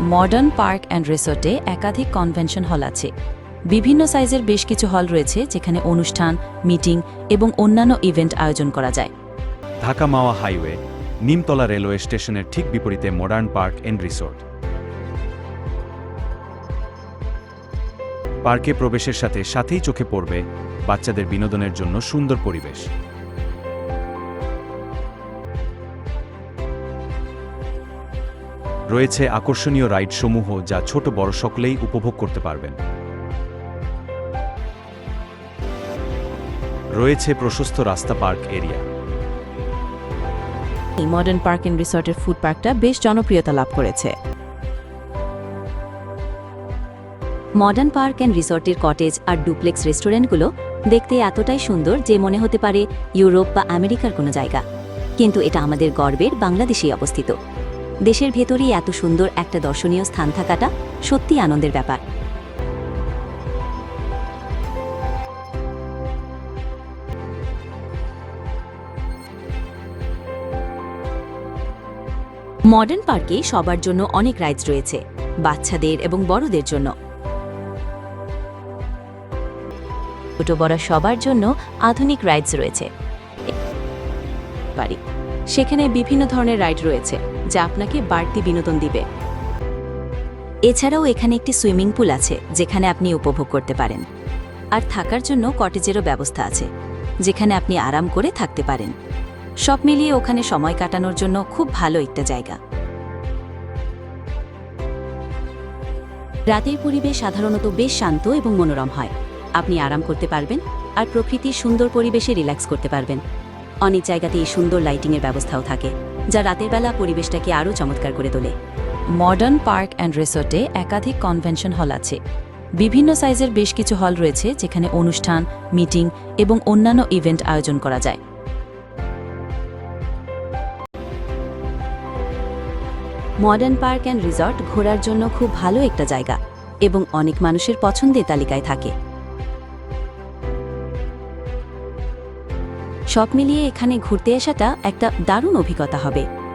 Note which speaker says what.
Speaker 1: Modern park and রিসোর্টে একাধিক convention hall আছে। বিভিন্ন সাইজের বেশ কিছু হল রয়েছে যেখানে অনুষ্ঠান, মিটিং এবং অন্যান্য ইভেন্ট আয়োজন করা যায়।
Speaker 2: ঢাকা মাওয়া হাইওয়ে, নিমতলা রেলওয়ে স্টেশনের ঠিক বিপরীতে মডার্ন পার্ক এন্ড রিসোর্ট। পার্কে প্রবেশের সাথে সাথেই চোখে পড়বে বাচ্চাদের বিনোদনের জন্য সুন্দর পরিবেশ। রয়েছে আকর্ষণীয় রাইডসমূহ যা ছোট বড় সকলেই উপভোগ করতে পারবেন। রয়েছে প্রশস্ত রাস্তা পার্ক এরিয়া।
Speaker 1: এই মডার্ন পার্ক অ্যান্ড রিসোর্টের ফুড পার্কটা বেশ জনপ্রিয়তা লাভ করেছে। মডার্ন পার্ক অ্যান্ড রিসর্টের কটেজ আর ডুপ্লেক্স রেস্টুরেন্টগুলো দেখতে এতটাই সুন্দর যে মনে হতে পারে ইউরোপ বা আমেরিকার কোনো জায়গা। কিন্তু এটা আমাদের গর্বের বাংলাদেশেই অবস্থিত। দেশের ভেতরেই এত সুন্দর একটা দর্শনীয় স্থান থাকাটা সত্যি আনন্দের ব্যাপার। মডার্ন পার্কে সবার জন্য অনেক রাইডস রয়েছে, বাচ্চাদের এবং বড়দের জন্য। ছোট বড় সবার জন্য আধুনিক রাইডস রয়েছে। পারি সেখানে বিভিন্ন ধরনের রাইড রয়েছে, যা আপনাকে বাড়তি বিনোদন দিবে। এছাড়াও এখানে একটি সুইমিং পুল আছে, যেখানে আপনি উপভোগ করতে পারেন। আর থাকার জন্য কটেজেরও ব্যবস্থা আছে, যেখানে আপনি আরাম করে থাকতে পারেন। সব মিলিয়ে ওখানে সময় কাটানোর জন্য খুব ভালো একটা জায়গা। রাতের পরিবেশ সাধারণত বেশ শান্ত এবং মনোরম হয়। আপনি আরাম করতে পারবেন, আর প্রকৃতির সুন্দর পরিবেশে রিল্যাক্স করতে পারবেন। অনেক জায়গাতে এই সুন্দর লাইটিংয়ের ব্যবস্থাও থাকে, যা রাতের বেলা পরিবেশটাকে আরও চমৎকার করে তোলে। মডার্ন পার্ক অ্যান্ড রিসোর্টে একাধিক কনভেনশন হল আছে। বিভিন্ন সাইজের বেশ কিছু হল রয়েছে, যেখানে অনুষ্ঠান, মিটিং এবং অন্যান্য ইভেন্ট আয়োজন করা যায়। মডার্ন পার্ক অ্যান্ড রিসর্ট ঘোরার জন্য খুব ভালো একটা জায়গা এবং অনেক মানুষের পছন্দের তালিকায় থাকে। সব মিলিয়ে এখানে ঘুরতে আসাটা একটা দারুণ অভিজ্ঞতা হবে।